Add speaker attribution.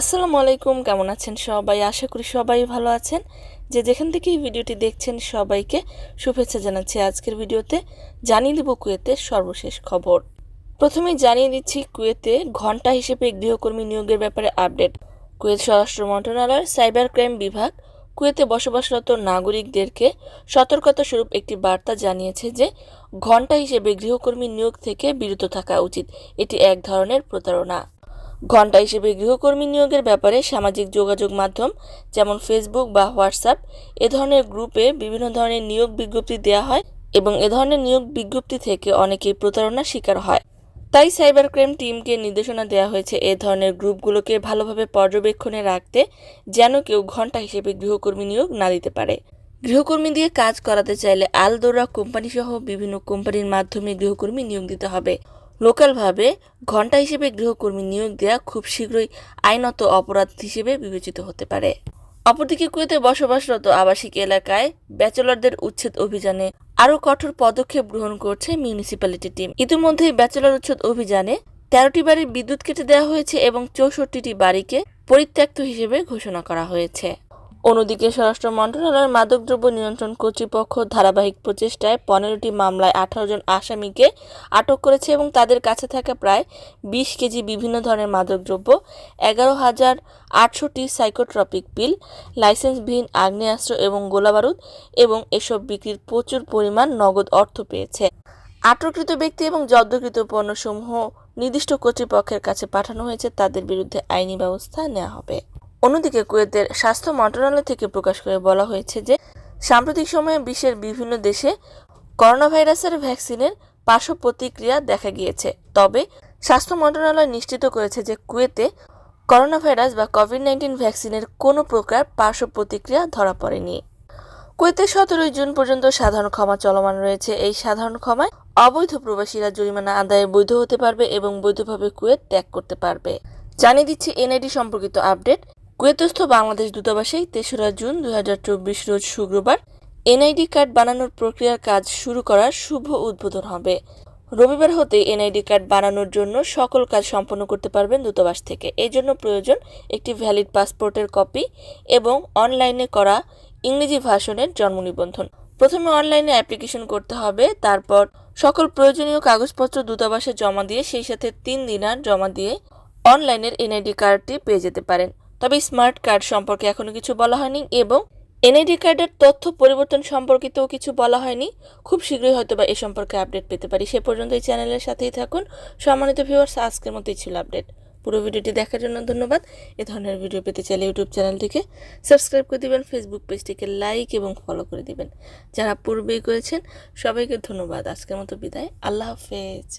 Speaker 1: আসসালামু আলাইকুম, কেমন আছেন সবাই? আশা করি সবাই ভালো আছেন। যে যেখান থেকে এই ভিডিওটি দেখছেন সবাইকে শুভেচ্ছা জানাচ্ছি আজকের ভিডিওতে। জানিয়ে দেব কুয়েতের সর্বশেষ খবর। প্রথমেই জানিয়ে দিচ্ছি, কুয়েতে ঘণ্টা হিসেবে গৃহকর্মী নিয়োগের ব্যাপারে আপডেট। কুয়েত স্বরাষ্ট্র মন্ত্রণালয়ের সাইবার ক্রাইম বিভাগ কুয়েতে বসবাসরত নাগরিকদেরকে সতর্কতা স্বরূপ একটি বার্তা জানিয়েছে যে, ঘণ্টা হিসেবে গৃহকর্মী নিয়োগ থেকে বিরত থাকা উচিত। এটি এক ধরনের প্রতারণা। ঘণ্টা হিসেবে গৃহকর্মী নিয়োগের ব্যাপারে সামাজিক যোগাযোগ মাধ্যম, যেমন ফেসবুক বা হোয়াটসঅ্যাপ এ ধরনের গ্রুপে বিভিন্ন ধরনের নিয়োগ বিজ্ঞপ্তি দেওয়া হয় এবং এ ধরনের নিয়োগ বিজ্ঞপ্তি থেকে অনেকেই প্রতারণার শিকার হয়। তাই সাইবার ক্রাইম টিমকে নির্দেশনা দেওয়া হয়েছে এ ধরনের গ্রুপগুলোকে ভালোভাবে পর্যবেক্ষণে রাখতে, যেন কেউ ঘণ্টা হিসেবে গৃহকর্মী নিয়োগ না দিতে পারে। গৃহকর্মী দিয়ে কাজ করাতে চাইলে আলদোরা কোম্পানি সহ বিভিন্ন কোম্পানির মাধ্যমে গৃহকর্মী নিয়োগ দিতে হবে। লোকালভাবে ঘণ্টা হিসেবে গৃহকর্মী নিয়োগ দেওয়া খুব শীঘ্রই আইনত অপরাধ হিসেবে বিবেচিত হতে পারে। অপরদিকে কুয়েতে বসবাসরত আবাসিক এলাকায় ব্যাচেলরদের উচ্ছেদ অভিযানে আরও কঠোর পদক্ষেপ গ্রহণ করছে মিউনিসিপ্যালিটি টিম। ইতিমধ্যেই ব্যাচেলর উচ্ছেদ অভিযানে তেরোটি বাড়ির বিদ্যুৎ কেটে দেওয়া হয়েছে এবং চৌষট্টিটি বাড়িকে পরিত্যক্ত হিসেবে ঘোষণা করা হয়েছে। অন্যদিকে স্বরাষ্ট্র মন্ত্রণালয়ের মাদকদ্রব্য নিয়ন্ত্রণ কর্তৃপক্ষ ধারাবাহিক প্রচেষ্টায় পনেরোটি মামলায় আঠারো জন আসামিকে আটক করেছে এবং তাদের কাছে থাকা প্রায় বিশ কেজি বিভিন্ন ধরনের মাদকদ্রব্য, এগারো হাজার আটশোটি সাইকোট্রপিক পিল, লাইসেন্সবিহীন আগ্নেয়াস্ত্র এবং গোলাবারুদ এবং এসব বিক্রির প্রচুর পরিমাণ নগদ অর্থ পেয়েছে। আটককৃত ব্যক্তি এবং জব্দকৃত পণ্যসমূহ নির্দিষ্ট কর্তৃপক্ষের কাছে পাঠানো হয়েছে। তাদের বিরুদ্ধে আইনি ব্যবস্থা নেওয়া হবে। অন্যদিকে কুয়েতের স্বাস্থ্য মন্ত্রণালয় থেকে প্রকাশ করে বলা হয়েছে যে, সাম্প্রতিক সময়ে বিশ্বের বিভিন্ন দেশে করোনা ভাইরাসের ভ্যাকসিনের পার্শ্ব প্রতিক্রিয়া দেখা গিয়েছে। তবে স্বাস্থ্য মন্ত্রণালয় নিশ্চিত করেছে যে, কুয়েতে করোনা ভাইরাস বা কোভিড নাইন্টিন ভ্যাকসিনের কোনো প্রকার পার্শ্ব প্রতিক্রিয়া ধরা পড়েনি। কুয়েতে সতেরোই জুন পর্যন্ত সাধারণ ক্ষমা চলমান রয়েছে। এই সাধারণ ক্ষমায় অবৈধ প্রবাসীরা জরিমানা আদায়ে বৈধ হতে পারবে এবং বৈধভাবে কুয়েত ত্যাগ করতে পারবে। জানিয়ে দিচ্ছি এনআইডি সম্পর্কিত আপডেট। কুয়েতস্থ বাংলাদেশ দূতাবাসে তেসরা জুন দু হাজার চব্বিশ রোজ শুক্রবার এনআইডি কার্ড বানানোর প্রক্রিয়ার কাজ শুরু করার শুভ উদ্বোধন হবে। রবিবার হতে এনআইডি কার্ড বানানোর জন্য সকল কাজ সম্পন্ন করতে পারবেন দূতাবাস থেকে। এই জন্য প্রয়োজন একটি ভ্যালিড পাসপোর্টের কপি এবং অনলাইনে করা ইংরেজি ভাষণের জন্ম নিবন্ধন। প্রথমে অনলাইনে অ্যাপ্লিকেশন করতে হবে, তারপর সকল প্রয়োজনীয় কাগজপত্র দূতাবাসে জমা দিয়ে সেই সাথে তিন দিনার জমা দিয়ে অনলাইনের এনআইডি কার্ডটি পেয়ে যেতে পারেন। তবে স্মার্ট কার্ড সম্পর্কে এখনও কিছু বলা হয়নি এবং এনআইডি কার্ডের তথ্য পরিবর্তন সম্পর্কিতও কিছু বলা হয়নি। খুব শীঘ্রই হয়তো বা এ সম্পর্কে আপডেট পেতে পারি। সে পর্যন্ত এই চ্যানেলের সাথেই থাকুন। সম্মানিত ভিউয়ার্স, আজকের মতোই ছিল আপডেট। পুরো ভিডিওটি দেখার জন্য ধন্যবাদ। এ ধরনের ভিডিও পেতে চাইলে ইউটিউব চ্যানেলটিকে সাবস্ক্রাইব করে দিবেন ফেসবুক পেজটিকে লাইক এবং ফলো করে দিবেন। যারা পূর্বেই করেছেন, সবাইকে ধন্যবাদ। আজকের মতো বিদায়। আল্লাহ হাফেজ।